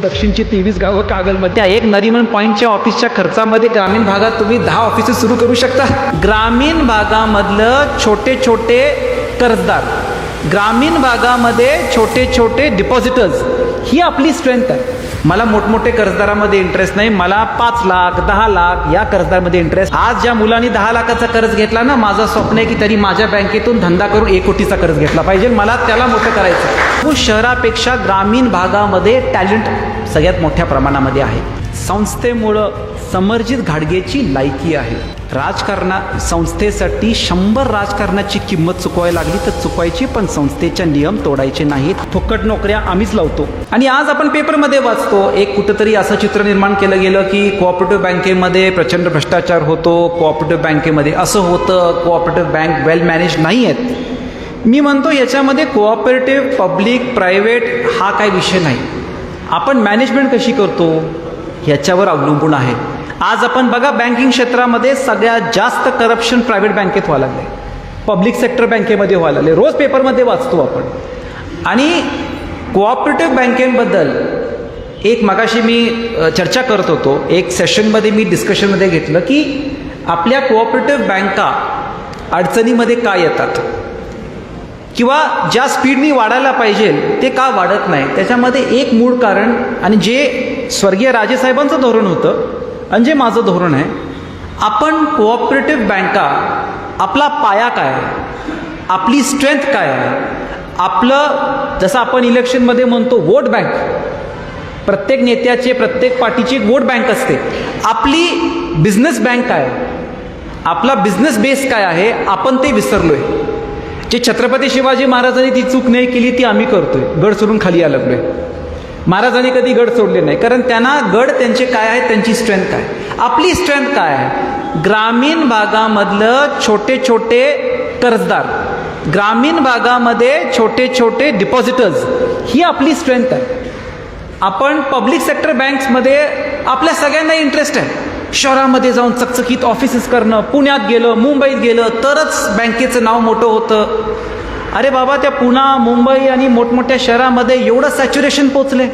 दक्षिणची तेवीस गावं कागलमध्ये. त्या एक नरिमन पॉईंटच्या ऑफिसच्या खर्चामध्ये ग्रामीण भागात तुम्ही दहा ऑफिसेस सुरू करू शकता. ग्रामीण भागामधलं छोटे छोटे कर्जदार ग्रामीण भागामध्ये छोटे छोटे डिपॉझिटर्स ही आपली स्ट्रेंथ आहे. मला मोठमोठे कर्जदारामध्ये इंटरेस्ट नाही मला पाच लाख दहा लाख या कर्जदारमध्ये इंटरेस्ट आज ज्या मुलांनी दहा लाखाचा कर्ज घेतला ना माझं स्वप्न आहे की तरी माझ्या बँकेतून धंदा करून एक कोटीचा कर्ज घेतला पाहिजे. मला त्याला मोठं करायचं हो, शहरापेक्षा ग्रामीण भागामध्ये टॅलेंट सगळ्यात मोठ्या प्रमाणामध्ये आहे. संस्थेमुळं समर्जित घाडगेची लायकी आहे. राजकारणा संस्थेसाठी शंभर राजकारणाची किंमत चुकवायला लागली तर चुकवायची पण संस्थेच्या नियम तोडायचे नाहीत. फुकट नोकऱ्या आम्हीच लावतो. आणि आज आपण पेपरमध्ये वाचतो एक कुठंतरी असं चित्र निर्माण केलं गेलं की कोऑपरेटिव्ह बँकेमध्ये प्रचंड भ्रष्टाचार होतो कोऑपरेटिव्ह बँकेमध्ये असं होतं कोऑपरेटिव्ह बँक वेल मॅनेज नाही आहेत. मी म्हणतो याच्यामध्ये कोऑपरेटिव्ह पब्लिक प्रायव्हेट हा काय विषय नाही. आपण मॅनेजमेंट कशी करतो? ह्याच्यावर अवलंबून आहे. आज आपण बघा बँकिंग क्षेत्रामध्ये सगळ्यात जास्त करप्शन प्रायव्हेट बँकेत व्हायला लागले पब्लिक सेक्टर बँकेमध्ये व्हायला लागले रोज पेपरमध्ये वाचतो आपण. आणि कोऑपरेटिव्ह बँकेबद्दल एक मगाशी मी चर्चा करत होतो. एक सेशनमध्ये मी डिस्कशनमध्ये घेतलं की आपल्या कोऑपरेटिव्ह बँका अडचणीमध्ये का येतात? किंवा ज्या स्पीडनी वाढायला पाहिजे ते का वाढत नाही? त्याच्यामध्ये एक मूळ कारण आणि जे स्वर्गीय राजेसाहेबांचं धोरण होतं आणि जे माझं धोरण आहे आपण कोऑपरेटिव्ह बँका आपला पाया काय आहे? आपली स्ट्रेंथ काय आहे? आपलं जसं आपण इलेक्शनमध्ये म्हणतो वोट बँक प्रत्येक नेत्याचे प्रत्येक पार्टीची एक वोट बँक असते. आपली बिझनेस बँक काय आहे? आपला बिझनेस बेस काय आहे? आपण ते विसरलोय. जे छत्रपती शिवाजी महाराजांनी ती चूक नाही केली ती आम्ही करतोय. गड सोडून खाली आला लागलोय. महाराजांनी कधी गड सोडले नाही. कारण त्यांना गड त्यांचे काय आहे? त्यांची स्ट्रेंथ काय आपली स्ट्रेंथ काय आहे? ग्रामीण भागामधलं छोटे छोटे कर्जदार ग्रामीण भागामध्ये छोटे छोटे डिपॉझिटर्स ही आपली स्ट्रेंथ आहे. आपण पब्लिक सेक्टर बँक्समध्ये आपल्या सगळ्यांना इंटरेस्ट आहे. शहरामध्ये जाऊन चकचकीत ऑफिसेस करणं पुण्यात गेलं मुंबईत गेलं तरच बँकेचं नाव मोठं होतं. अरे बाबा त्या पुणा मुंबई आणि मोठमोठ्या शहरामध्ये एवढं सॅच्युरेशन पोचले.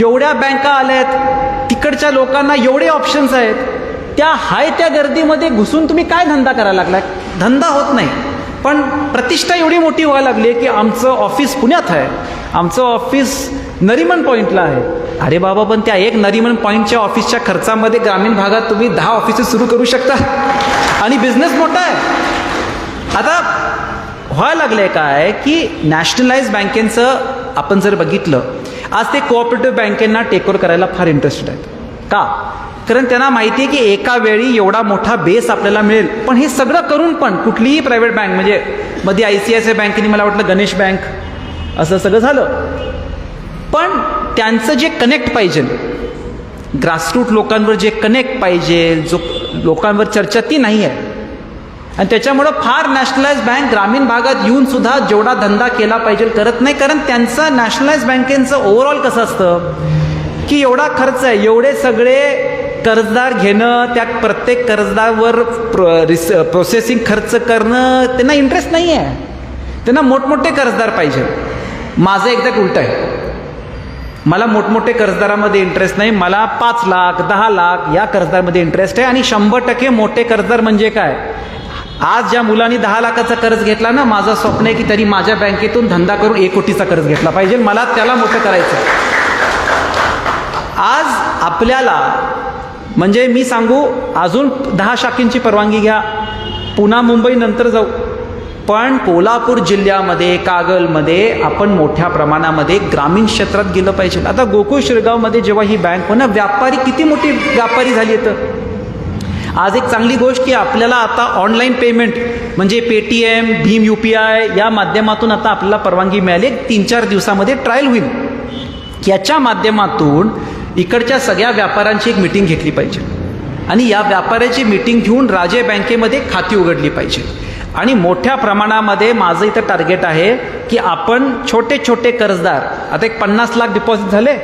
एवढ्या बँका आल्या आहेत तिकडच्या लोकांना एवढे ऑप्शन्स आहेत. त्या हाय त्या गर्दीमध्ये घुसून तुम्ही काय धंदा करायला लागलाय? धंदा होत नाही. पण प्रतिष्ठा एवढी मोठी व्हायला लागली आहे की आमचं ऑफिस पुण्यात आहे. आमचं ऑफिस नरिमन पॉईंटला आहे. अरे बाबा पण त्या एक नरिमन पॉईंटच्या ऑफिसच्या खर्चामध्ये ग्रामीण भागात तुम्ही दहा ऑफिसेस सुरू करू शकता. आणि बिझनेस मोठा आहे. आता व्हायला लागलं आहे काय की नॅशनलाइज बँकेचं आपण जर बघितलं आज ते कोऑपरेटिव्ह बँकेंना टेकओव्हर करायला फार इंटरेस्टेड आहेत. का? कारण त्यांना माहिती आहे की एका वेळी एवढा मोठा बेस आपल्याला मिळेल. पण हे सगळं करून पण कुठलीही प्रायव्हेट बँक म्हणजे मध्ये I C I C I बँकेने मला वाटलं गणेश बँक असं सगळं झालं. पण त्यांचं जे कनेक्ट पाहिजे ग्रासरूट लोकांवर जे कनेक्ट पाहिजे जो लोकांवर चर्चा ती नाही आहे आणि त्याच्यामुळं फार नॅशनलाइज बँक ग्रामीण भागात येऊन सुद्धा जेवढा धंदा केला पाहिजे करत नाही. कारण त्यांचं नॅशनलाइज बँकेचं ओव्हरऑल कसं असतं? की एवढा खर्च आहे. एवढे सगळे कर्जदार घेणं त्या प्रत्येक कर्जदारवर प्रो रिस प्रोसेसिंग खर्च करणं त्यांना इंटरेस्ट नाही आहे त्यांना मोठमोठे कर्जदार पाहिजे माझं एकदा उलट आहे. मला मोठमोठे कर्जदारामध्ये इंटरेस्ट नाही. मला पाच लाख दहा लाख या कर्जदारमध्ये इंटरेस्ट आहे. आणि शंभर टक्के मोठे कर्जदार म्हणजे काय? आज ज्या मुलांनी दहा लाखाचा कर्ज घेतला ना माझं स्वप्न आहे की तरी माझ्या बँकेतून धंदा करून एक कोटीचा कर्ज घेतला पाहिजे. मला त्याला मोठं करायचं आज आपल्याला म्हणजे मी सांगू अजून दहा शाखींची परवानगी घ्या. पुन्हा मुंबई नंतर जाऊ. पण कोल्हापूर जिल्ह्यामध्ये कागलमध्ये आपण मोठ्या प्रमाणामध्ये ग्रामीण क्षेत्रात गेलं पाहिजे. आता गोकुळ शिरगावमध्ये जेव्हा ही बँक हो ना व्यापारी किती मोठी व्यापारी झाली आहेत आज एक चांगली गोष्ट की आपल्याला आता ऑनलाईन पेमेंट म्हणजे Paytm Bhim U P I या माध्यमातून आता आपल्याला परवानगी मिळाली. तीन चार दिवसामध्ये ट्रायल होईल. याच्या माध्यमातून इकडच्या सगळ्या व्यापाऱ्यांची एक मिटिंग घेतली पाहिजे. आणि या व्यापाऱ्याची मिटिंग घेऊन राजे बँकेमध्ये खाती उघडली पाहिजे. आणि मोठ्या प्रमाणामध्ये माझं इथं टार्गेट आहे की आपण छोटे छोटे कर्जदार आता एक पन्नास लाख डिपॉझिट झाले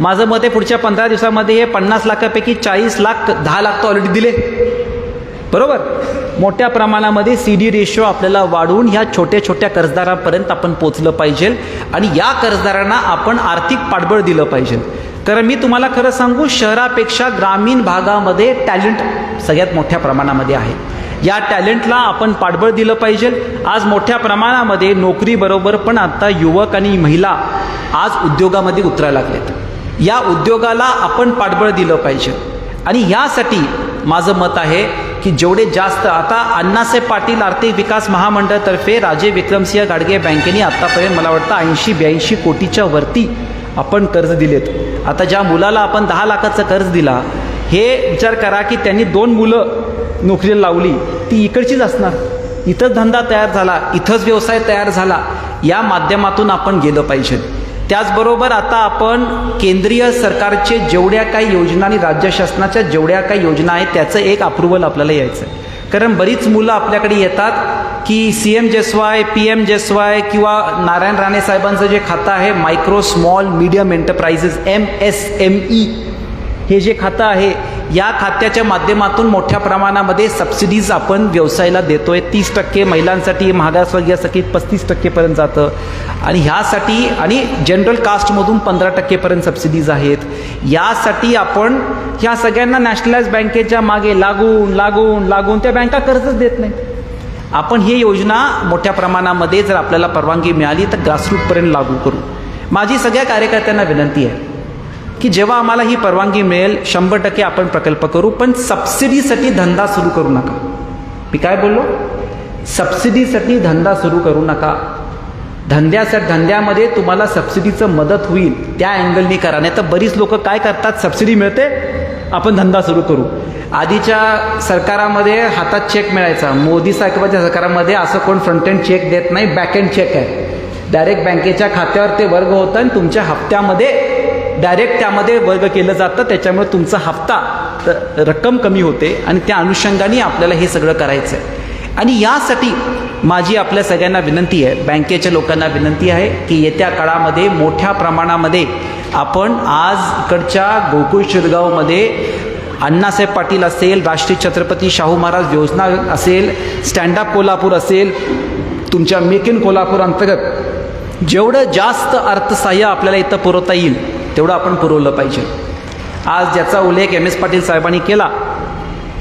माझं मत आहे पुढच्या पंधरा दिवसामध्ये हे पन्नास लाखापैकी चाळीस लाख दहा लाख तर ऑलरेडी दिले. बरोबर? मोठ्या प्रमाणामध्ये सी डी रेशो आपल्याला वाढवून ह्या छोट्या छोट्या कर्जदारांपर्यंत आपण पोचलं पाहिजे आणि या कर्जदारांना आपण आर्थिक पाठबळ दिलं पाहिजे. कारण मी तुम्हाला खरं सांगू शहरापेक्षा ग्रामीण भागामध्ये टॅलेंट सगळ्यात मोठ्या प्रमाणामध्ये आहे. या टॅलेंटला आपण पाठबळ दिलं पाहिजे. आज मोठ्या प्रमाणामध्ये नोकरीबरोबर पण आता युवक आणि महिला आज उद्योगामध्ये उतरायला लागलेत. या उद्योगाला आपण पाठबळ दिलं पाहिजे. आणि यासाठी माझं मत आहे की जेवढे जास्त आता अण्णासाहेब पाटील आर्थिक विकास महामंडळातर्फे राजे विक्रमसिंह गाडगे बँकेने आत्तापर्यंत मला वाटतं ऐंशी ब्याऐंशी कोटीच्या वरती आपण कर्ज दिलेत. आता ज्या मुलाला आपण दहा लाखाचं कर्ज दिला हे विचार करा की त्यांनी दोन मुलं नोकरीला लावली ती इकडचीच असणार. इथंच धंदा तयार झाला इथंच व्यवसाय तयार झाला या माध्यमातून आपण गेलं पाहिजे. त्याचबरोबर आता आपण केंद्रीय सरकारचे जेवढ्या काही योजना आणि राज्य शासनाच्या जेवढ्या काही योजना आहेत त्याचं एक अप्रुव्हल आपल्याला यायचं आहे कारण बरीच मुलं आपल्याकडे येतात की सी एम जेसवाय पी एम जेसवाय किंवा नारायण राणे साहेबांचं जे खातं आहे micro small medium enterprises M S M E हे जे खातं आहे या खात्याच्या माध्यमातून मोठ्या प्रमाणामध्ये सबसिडीज आपण व्यवसायाला देतोय. तीस टक्के महिलांसाठी मागासवर्गीयासाठी पस्तीस टक्केपर्यंत जातं. आणि ह्यासाठी आणि जनरल कास्टमधून पंधरा टक्केपर्यंत सबसिडीज आहेत. यासाठी आपण ह्या सगळ्यांना नॅशनलाइज बँकेच्या मागे लागून लागून लागून त्या बँका कर्जच देत नाही आपण ही योजना मोठ्या प्रमाणामध्ये जर आपल्याला परवानगी मिळाली तर ग्रासरूटपर्यंत लागू करू. माझी सगळ्या कार्यकर्त्यांना विनंती आहे की जेव्हा आम्हाला ही परवानगी मिळेल शंभर टक्के आपण प्रकल्प करू पण सबसिडीसाठी धंदा सुरू करू नका. मी काय बोललो? सबसिडीसाठी धंदा सुरू करू नका. धंद्यासाठी धंद्यामध्ये तुम्हाला सबसिडीचं मदत होईल. त्या अँगलनी करा. नाही तर बरीच लोक काय करतात? सबसिडी मिळते आपण धंदा सुरू करू. आधीच्या सरकारामध्ये हातात चेक मिळायचा. मोदी साहेबांच्या सरकारामध्ये असं कोण फ्रंट एंड चेक देत नाही बॅक एंड चेक आहे. डायरेक्ट बँकेच्या खात्यावर ते वर्ग होतं आणि तुमच्या हप्त्यामध्ये डायरेक्ट त्यामध्ये वर्ग केलं जातं त्याच्यामुळे तुमचा हप्ता रक्कम कमी होते आणि त्या अनुषंगाने आपल्याला हे सगळं करायचं आहे आणि यासाठी माझी आपल्या सगळ्यांना विनंती आहे बँकेच्या लोकांना विनंती आहे की येत्या काळामध्ये मोठ्या प्रमाणामध्ये आपण आज इकडच्या गोकुळ शिरगावमध्ये अण्णासाहेब पाटील असेल राष्ट्रीय छत्रपती शाहू महाराज योजना असेल स्टँडअप कोल्हापूर असेल तुमच्या मेक इन कोल्हापूर अंतर्गत जेवढं जास्त अर्थसहाय्य आपल्याला इथं पुरवता येईल तेवढं आपण पुरवलं पाहिजे. आज ज्याचा उल्लेख एम एस पाटील साहेबांनी केला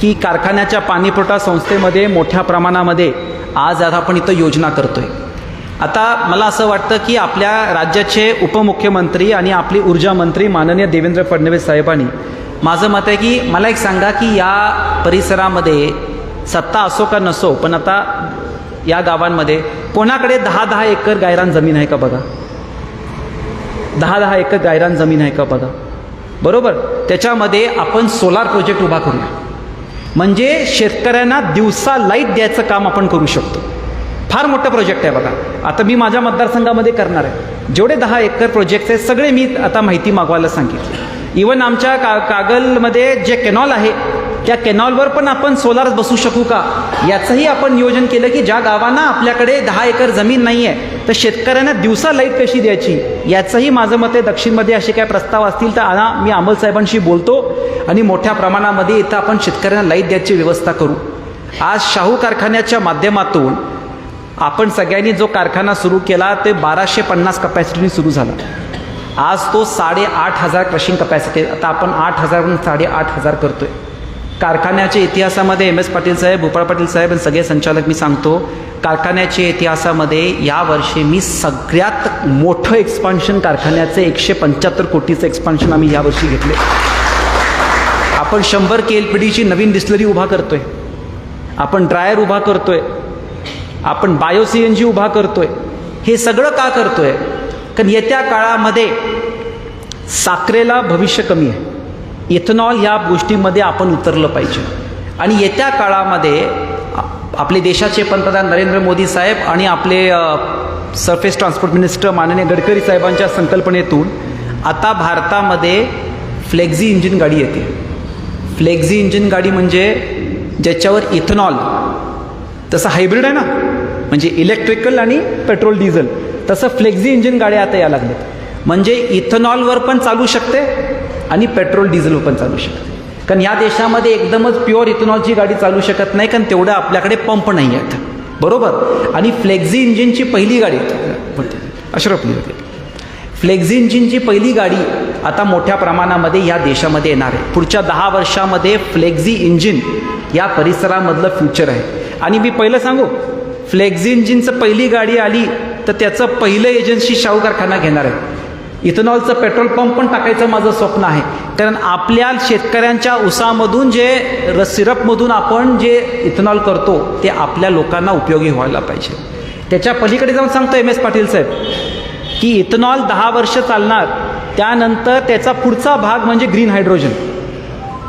की कारखान्याच्या पाणीपुरवठा संस्थेमध्ये मोठ्या प्रमाणामध्ये आज आता आपण इथं योजना करतोय. आता मला असं वाटतं की आपल्या राज्याचे उपमुख्यमंत्री आणि आपली ऊर्जा मंत्री माननीय देवेंद्र फडणवीस साहेबांनी माझं मत आहे की मला एक सांगा की या परिसरामध्ये सत्ता असो का नसो पण आता या गावांमध्ये कोणाकडे दहा दहा एकर गायरान जमीन आहे का बघा? दहा दहा एकर गायरान जमीन आहे का बघा? बरोबर? त्याच्यामध्ये आपण सोलार प्रोजेक्ट उभा करूया. म्हणजे शेतकऱ्यांना दिवसा लाइट द्यायचं काम आपण करू शकतो. फार मोठं प्रोजेक्ट आहे बघा. आता मी माझ्या मतदारसंघामध्ये करणार आहे. जेवढे दहा एकर प्रोजेक्ट्स आहेत सगळे मी आता माहिती मागवायला सांगितले. इवन आमच्या का कागलमध्ये जे केनॉल आहे त्या केनॉलवर पण आपण सोलार बसू शकू का? याचंही आपण नियोजन केलं की ज्या गावांना आपल्याकडे दहा एकर जमीन नाही आहे तर शेतकऱ्यांना दिवसा लाइट कशी द्यायची? याचंही माझं मत आहे. दक्षिणमध्ये असे काय प्रस्ताव असतील तर आणा. मी अंमलसाहेबांशी बोलतो आणि मोठ्या प्रमाणामध्ये इथं आपण शेतकऱ्यांना लाइट द्यायची व्यवस्था करू. आज शाहू कारखान्याच्या माध्यमातून आपण सगळ्यांनी जो कारखाना सुरू केला ते बाराशे पन्नास कपॅसिटीने सुरू झाला. आज तो साडेआठ हजार क्रशिंग कपॅसिटी आता आपण आठ हजारहून साडेआठ हजार करतोय. कारखान्याच्या इतिहासामध्ये एम एस पाटील साहेब भूपाळ पाटील साहेब आणि सगळे संचालक मी सांगतो कारखान्याच्या इतिहासामध्ये यावर्षी मी सगळ्यात मोठं एक्सपान्शन कारखान्याचं एकशे पंच्याहत्तर कोटीचं एक्सपान्शन आम्ही यावर्षी घेतले आपण शंभर के एल पी डीची नवीन डिस्लरी उभा करतोय. आपण ड्रायर उभा करतोय. आपण बायो सी एन जी उभा करतोय. हे सगळं का करतोय? कारण येत्या काळामध्ये साखरेला भविष्य कमी आहे. इथेनॉल ह्या गोष्टीमध्ये आपण उतरलं पाहिजे. आणि येत्या काळामध्ये आपले देशाचे पंतप्रधान नरेंद्र मोदी साहेब आणि आपले सरफेस ट्रान्सपोर्ट मिनिस्टर माननीय गडकरी साहेबांच्या संकल्पनेतून आता भारतामध्ये फ्लेक्झी इंजिन गाडी येते. फ्लेक्झी इंजिन गाडी म्हणजे ज्याच्यावर इथेनॉल तसं हायब्रिड आहे ना म्हणजे इलेक्ट्रिकल आणि पेट्रोल डिझेल तसं फ्लेक्झी इंजिन गाड्या आता यायला लागल्यात. म्हणजे इथेनॉलवर पण चालू शकते आणि पेट्रोल डिझेलवर पण चालू शकते. कारण या देशामध्ये एकदमच प्युअर इथेनॉलची गाडी चालू शकत नाही कारण तेवढं आपल्याकडे पंप नाही आहेत. बरोबर? आणि फ्लेक्झी इंजिनची पहिली गाडी अशरफ फ्लेक्झी इंजिनची पहिली गाडी आता मोठ्या प्रमाणामध्ये या देशामध्ये येणार आहे. पुढच्या दहा वर्षामध्ये फ्लेक्झी इंजिन या परिसरामधलं फ्युचर आहे. आणि मी पहिलं सांगू फ्लेक्झी इंजिनचं पहिली गाडी आली तर त्याचं पहिलं एजन्सी शाहू कारखाना घेणार आहे. इथेनॉलचं पेट्रोल पंप पण टाकायचं माझं स्वप्न आहे. कारण आपल्या शेतकऱ्यांच्या उसामधून जे र सिरपमधून आपण जे इथेनॉल करतो ते आपल्या लोकांना उपयोगी व्हायला पाहिजे. त्याच्या पलीकडे जाऊन सांगतो एम एस पाटील साहेब की इथेनॉल दहा वर्ष चालणार त्यानंतर त्याचा पुढचा भाग म्हणजे ग्रीन हायड्रोजन.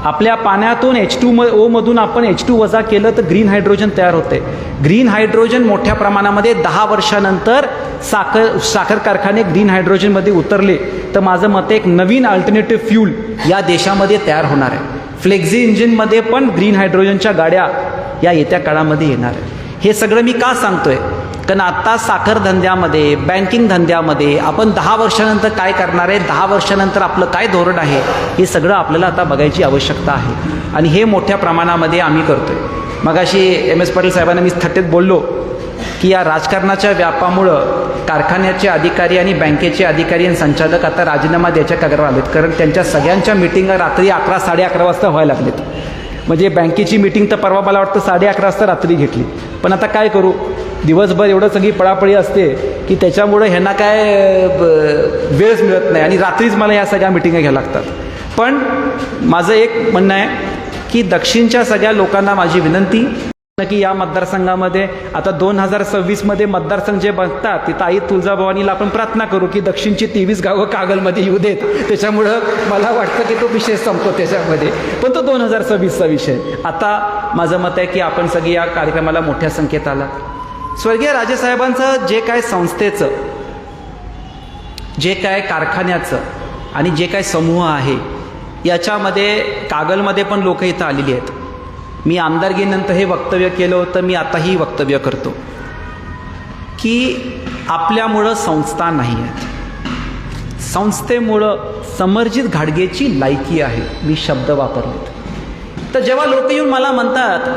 आपल्या पाण्यातून एच टू म ओमधून आपण एच टू वजा केलं तर ग्रीन हायड्रोजन तयार होते ग्रीन हायड्रोजन मोठ्या प्रमाणामध्ये दहा वर्षानंतर साखर साखर कारखाने ग्रीन हायड्रोजनमध्ये उतरले तर माझं मत एक नवीन अल्टरनेटिव्ह फ्यूल या देशामध्ये तयार होणार आहे. फ्लेक्झी इंजिनमध्ये पण ग्रीन हायड्रोजनच्या गाड्या या येत्या काळामध्ये येणार आहे हे सगळं मी का सांगतोय? कारण आत्ता साखर धंद्यामध्ये बँकिंग धंद्यामध्ये आपण दहा वर्षानंतर काय करणार आहे दहा वर्षानंतर आपलं काय धोरण आहे हे सगळं आपल्याला आता बघायची आवश्यकता आहे. आणि हे मोठ्या प्रमाणामध्ये आम्ही करतोय. मगाशी एम एस पाटील साहेबांना मी थट्टेत बोललो की या राजकारणाच्या व्यापामुळं कारखान्याचे अधिकारी आणि बँकेचे अधिकारी आणि संचालक आता राजीनामा द्यायच्या कागदावर आलेत. कारण त्यांच्या सगळ्यांच्या मिटिंगा रात्री अकरा साडे अकरा वाजता व्हायला लागलेत. म्हणजे बँकेची मिटिंग तर परवा मला वाटतं साडे अकरा वाजता रात्री घेतली. पण आता काय करू? दिवसभर एवढं सगळी पळापळी असते की त्याच्यामुळं ह्यांना काय वेळच मिळत नाही आणि रात्रीच मला या सगळ्या मिटिंगा घ्यायला लागतात. पण माझं एक म्हणणं आहे की दक्षिणच्या सगळ्या लोकांना माझी विनंती की या मतदारसंघामध्ये आता दोन हजार सव्वीसमध्ये मतदारसंघ जे बघतात तिथं आई तुळजाभवानीला आपण प्रार्थना करू की दक्षिणची तेवीस गावं कागलमध्ये येऊ देत. त्याच्यामुळं मला वाटतं की तो विषय संपतो त्याच्यामध्ये. पण तो दोन हजार सव्वीसचा विषय. आता माझं मत आहे की आपण सगळी या कार्यक्रमाला मोठ्या संख्येत आला स्वर्गीय राजेसाहेबांचं जे काय संस्थेचं जे काय कारखान्याचं आणि जे काय समूह आहे याच्यामध्ये कागलमध्ये पण लोक इथं आलेली आहेत. मी आमदारकीनंतर हे वक्तव्य केलं होतं मी आताही वक्तव्य करतो. की आपल्यामुळं संस्था नाही आहेत संस्थेमुळं समर्जित घाडगेची लायकी आहे मी शब्द वापरलेत. तर जेव्हा लोक येऊन मला म्हणतात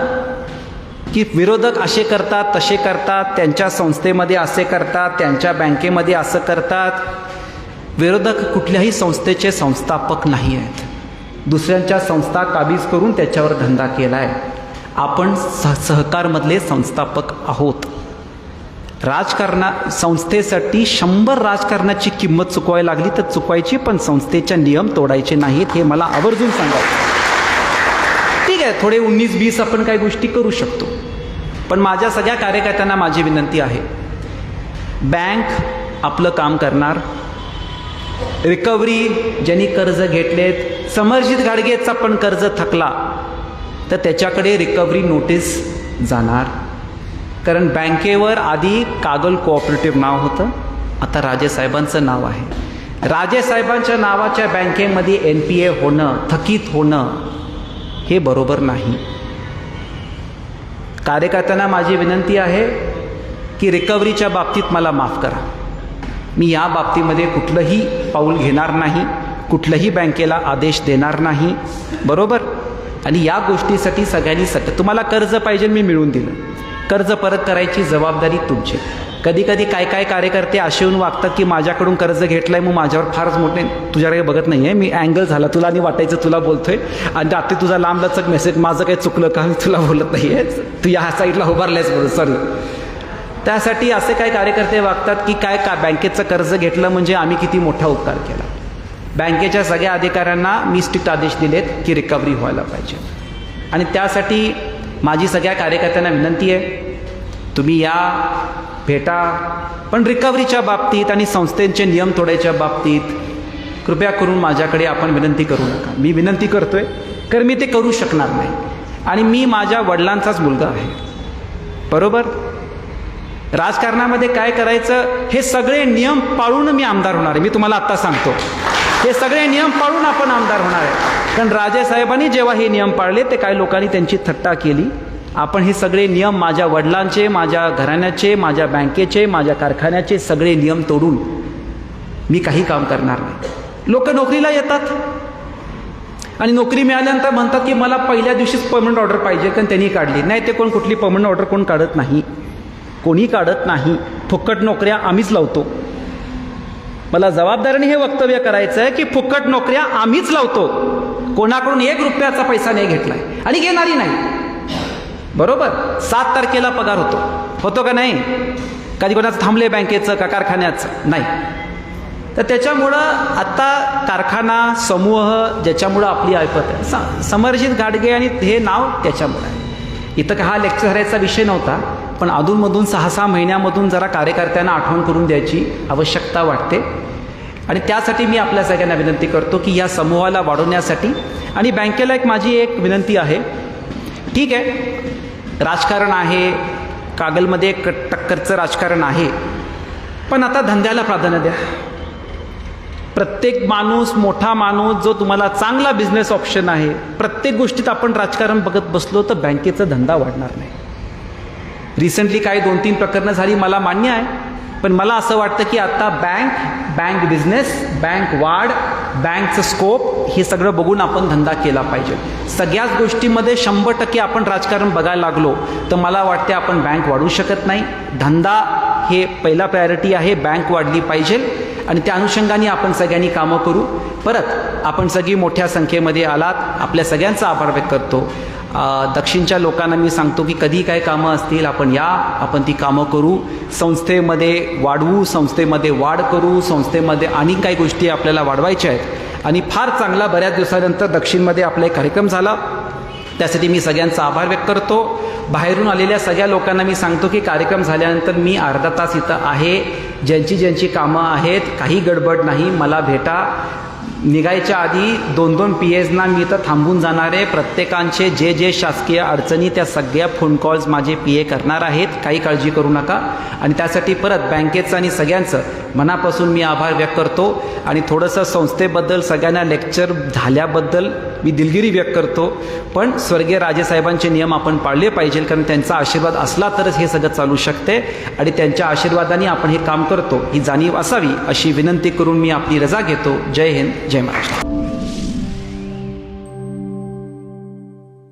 की विरोधक असे करतात तसे करतात त्यांच्या संस्थेमध्ये असे करतात त्यांच्या बँकेमध्ये असं करतात विरोधक कुठल्याही संस्थेचे संस्थापक नाही आहेत. दुसऱ्यांच्या संस्था काबीज करून त्याच्यावर धंदा केला आहे आपण सह सहकारमधले संस्थापक आहोत. राजकारणा संस्थेसाठी शंभर राजकारणाची किंमत चुकवायला लागली तर चुकवायची पण संस्थेच्या नियम तोडायचे नाहीत हे मला आवर्जून सांगायचं ठीक आहे थोडे उन्नीस बीस आपण काही गोष्टी करू शकतो. पण माझ्या सगळ्या कार्यकर्त्यांना माझी विनंती आहे. बँक आपलं काम करणार. रिकव्हरी ज्यांनी कर्ज घेतलेत समर्जित गाडगेचा पण कर्ज थकला तर त्याच्याकडे रिकव्हरी नोटीस जाणार. कारण बँकेवर आधी कागल कोऑपरेटिव्ह नाव होतं. आता राजेसाहेबांचं नाव आहे. राजेसाहेबांच्या नावाच्या बँकेमध्ये एन पी ए होणं थकीत होणं हे बरोबर नाही. कार्यकर्त्यांना माझी विनंती आहे की रिकव्हरीच्या बाबतीत मला माफ करा. मी या बाबतीमध्ये कुठलंही पाऊल घेणार नाही. कुठलंही बँकेला आदेश देणार नाही. बरोबर? आणि या गोष्टीसाठी सगळ्यांनी सत्य तुम्हाला कर्ज पाहिजे मी मिळवून दिलं. कर्ज परत करायची जबाबदारी तुमची. कधी कधी काय काय कार्यकर्ते असे येऊन वागतात की माझ्याकडून कर्ज घेतलंय मग माझ्यावर फारच मोठे तुझ्याकडे बघत नाही आहे मी अँगल झाला तुला आणि वाटायचं तुला बोलतोय. आणि रात्री तुझा लांब लचक मेसेज माझं काही चुकलं का? मी तुला बोलत नाही आहे तू या साईडला उभारलायस म्हणून सॉरी त्यासाठी असे काय कार्यकर्ते वागतात की काय का बँकेचं कर्ज घेतलं म्हणजे आम्ही किती मोठा उपकार केला? बँकेच्या सगळ्या अधिकाऱ्यांना मी स्ट्रिक्ट आदेश दिलेत की रिकव्हरी व्हायला पाहिजे. आणि त्यासाठी माझी सगळ्या कार्यकर्त्यांना विनंती आहे तुम्ही या भेटा. पण रिकव्हरीच्या बाबतीत आणि संस्थेचे नियम तोडायच्या बाबतीत कृपया करून माझ्याकडे आपण विनंती करू नका. मी विनंती करतोय कारण मी ते करू शकणार नाही. आणि मी माझ्या वडिलांचाच मुलगा आहे. बरोबर? राजकारणामध्ये काय करायचं हे सगळे नियम पाळून मी आमदार होणार आहे. मी तुम्हाला आत्ता सांगतो. हे सगळे नियम पाळून आपण आमदार होणार आहे. कारण राजेसाहेबांनी जेव्हा हे नियम पाळले ते काही लोकांनी त्यांची थट्टा केली. आपण हे सगळे नियम माझ्या वडिलांचे माझ्या घराण्याचे माझ्या बँकेचे माझ्या कारखान्याचे सगळे नियम तोडून मी काही काम करणार नाही. लोक नोकरीला येतात. आणि नोकरी मिळाल्यानंतर म्हणतात की मला पहिल्या दिवशीच परमनंट ऑर्डर पाहिजे कारण त्यांनी काढली. नाही ते कोण कुठली परमनंट ऑर्डर कोण काढत नाही. कोणी काढत नाही. फुकट नोकऱ्या आम्हीच लावतो. मला जबाबदारीने हे वक्तव्य करायचं आहे की फुकट नोकऱ्या आम्हीच लावतो. कोणाकडून एक रुपयाचा पैसा नाही घेतलाय. आणि घेणारी नाही. बरोबर? सात तारखेला पगार होतो. होतो का नाही? कधी कोणाचं थांबले बँकेचं का कारखान्याचं? नाही. तर त्याच्यामुळं आत्ता कारखाना समूह ज्याच्यामुळं आपली ऐपत आहे. स समर्जित गाडगे आणि हे नाव त्याच्यामुळं आहे. इथं का हा लेक्चर करायचा विषय नव्हता. पण अधूनमधून सहा सहा महिन्यामधून जरा कार्यकर्त्यांना आठवण करून द्यायची आवश्यकता वाटते. आणि त्यासाठी मी आपल्या सगळ्यांना विनंती करतो की या समूहाला वाढवण्यासाठी आणि बँकेला एक माझी एक विनंती आहे. ठीक आहे. राजकारण आहे. कागलमध्ये एक टक्करचं राजकारण आहे. पण आता धंद्याला प्राधान्य द्या. प्रत्येक माणूस मोठा माणूस जो तुम्हाला चांगला बिझनेस ऑप्शन आहे प्रत्येक गोष्टीत आपण राजकारण बघत बसलो तर बँकेचा धंदा वाढणार नाही. रिसेंटली काही दोन तीन प्रकरणं झाली मला मान्य आहे. पण मला असं वाटतं की आता बँक बँक बिझनेस बँक वाढ बँकचं स्कोप हे सगळं बघून आपण धंदा केला पाहिजे. सगळ्याच गोष्टीमध्ये शंभर टक्के आपण राजकारण बघायला लागलो तर मला वाटते आपण बँक वाढवू शकत नाही. धंदा हे पहिला प्रायोरिटी आहे बँक वाढली पाहिजे. आणि त्या अनुषंगाने आपण सगळ्यांनी कामं करू. परत आपण सगळी मोठ्या संख्येमध्ये आलात आपल्या सगळ्यांचा आभार व्यक्त करतो. दक्षिणच्या लोकांना मी सांगतो की कधी काय कामं असतील आपण या आपण ती कामं करू. संस्थेमध्ये वाढवू संस्थेमध्ये वाढ करू संस्थेमध्ये आणि काही गोष्टी आपल्याला वाढवायच्या आहेत. आणि फार चांगला बऱ्याच दिवसानंतर दक्षिणमध्ये आपला एक कार्यक्रम झाला. त्यासाठी मी सगळ्यांचा आभार व्यक्त करतो. बाहेरून आलेल्या सगळ्या लोकांना मी सांगतो की कार्यक्रम झाल्यानंतर मी अर्धा तास इथं आहे. ज्यांची ज्यांची कामं आहेत काही गडबड नाही मला भेटा. निघायच्या आधी दोन दोन पी एजना मी तर थांबून जाणारे प्रत्येकांचे जे जे शासकीय अडचणी त्या सगळ्या फोन कॉल्स माझे पी ए करणार आहेत. काही काळजी करू नका. आणि त्यासाठी परत बँकेचं आणि सगळ्यांचं मनापासून मी आभार व्यक्त करतो. आणि थोडंसं संस्थेबद्दल सगळ्यांना लेक्चर झाल्याबद्दल मी दिलगिरी व्यक्त करतो. पण स्वर्गीय राजेसाहेबांचे नियम आपण पाळले पाहिजे कारण त्यांचा आशीर्वाद असला तरच हे सगळं चालू शकते. आणि त्यांच्या आशीर्वादाने आपण हे काम करतो. ही जाणीव असावी अशी विनंती करून मी आपली रजा घेतो. जय हिंद. jem。